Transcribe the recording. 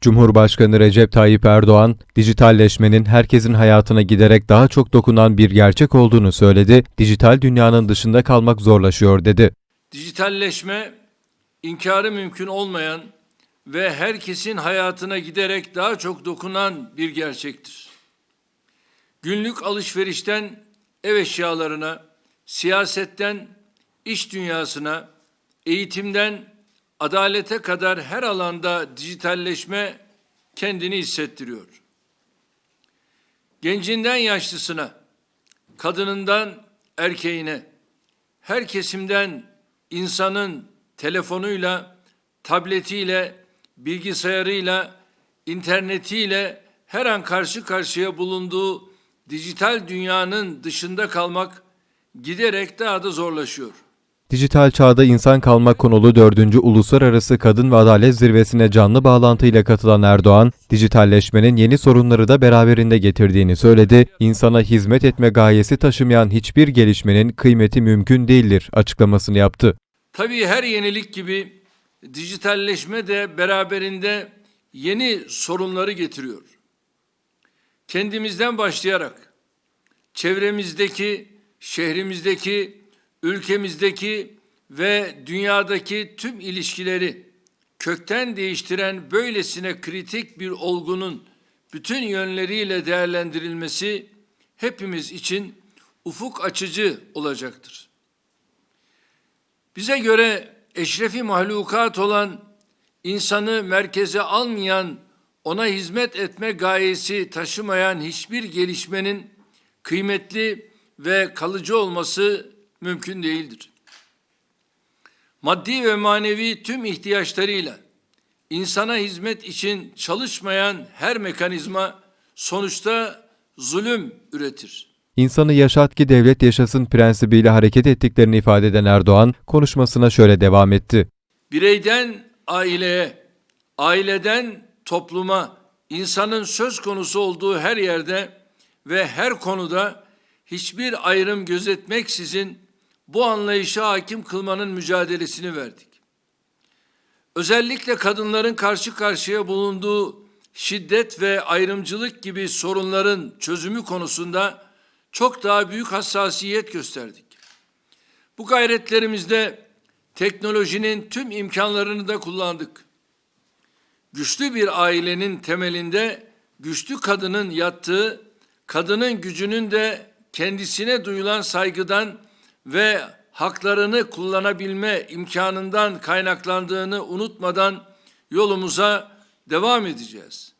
Cumhurbaşkanı Recep Tayyip Erdoğan, dijitalleşmenin herkesin hayatına giderek daha çok dokunan bir gerçek olduğunu söyledi, dijital dünyanın dışında kalmak zorlaşıyor dedi. Dijitalleşme inkarı mümkün olmayan ve herkesin hayatına giderek daha çok dokunan bir gerçektir. Günlük alışverişten ev eşyalarına, siyasetten iş dünyasına, eğitimden adalete kadar her alanda dijitalleşme kendini hissettiriyor. Gencinden yaşlısına, kadınından erkeğine, her kesimden insanın telefonuyla, tabletiyle, bilgisayarıyla, internetiyle her an karşı karşıya bulunduğu dijital dünyanın dışında kalmak giderek daha da zorlaşıyor. Dijital çağda insan kalmak konulu 4. Uluslararası Kadın ve Adalet Zirvesi'ne canlı bağlantıyla katılan Erdoğan, dijitalleşmenin yeni sorunları da beraberinde getirdiğini söyledi. İnsana hizmet etme gayesi taşımayan hiçbir gelişmenin kıymeti mümkün değildir açıklamasını yaptı. Tabii her yenilik gibi dijitalleşme de beraberinde yeni sorunları getiriyor. Kendimizden başlayarak çevremizdeki, şehrimizdeki, ülkemizdeki ve dünyadaki tüm ilişkileri kökten değiştiren böylesine kritik bir olgunun bütün yönleriyle değerlendirilmesi hepimiz için ufuk açıcı olacaktır. Bize göre eşrefi mahlukat olan insanı merkeze almayan, ona hizmet etme gayesi taşımayan hiçbir gelişmenin kıymetli ve kalıcı olması mümkün değildir. Maddi ve manevi tüm ihtiyaçlarıyla insana hizmet için çalışmayan her mekanizma sonuçta zulüm üretir. İnsanı yaşat ki devlet yaşasın prensibiyle hareket ettiklerini ifade eden Erdoğan, konuşmasına şöyle devam etti. Bireyden aileye, aileden topluma, insanın söz konusu olduğu her yerde ve her konuda hiçbir ayrım gözetmeksizin bu anlayışa hakim kılmanın mücadelesini verdik. Özellikle kadınların karşı karşıya bulunduğu şiddet ve ayrımcılık gibi sorunların çözümü konusunda çok daha büyük hassasiyet gösterdik. Bu gayretlerimizde teknolojinin tüm imkanlarını da kullandık. Güçlü bir ailenin temelinde güçlü kadının yattığı, kadının gücünün de kendisine duyulan saygıdan ve haklarını kullanabilme imkanından kaynaklandığını unutmadan yolumuza devam edeceğiz.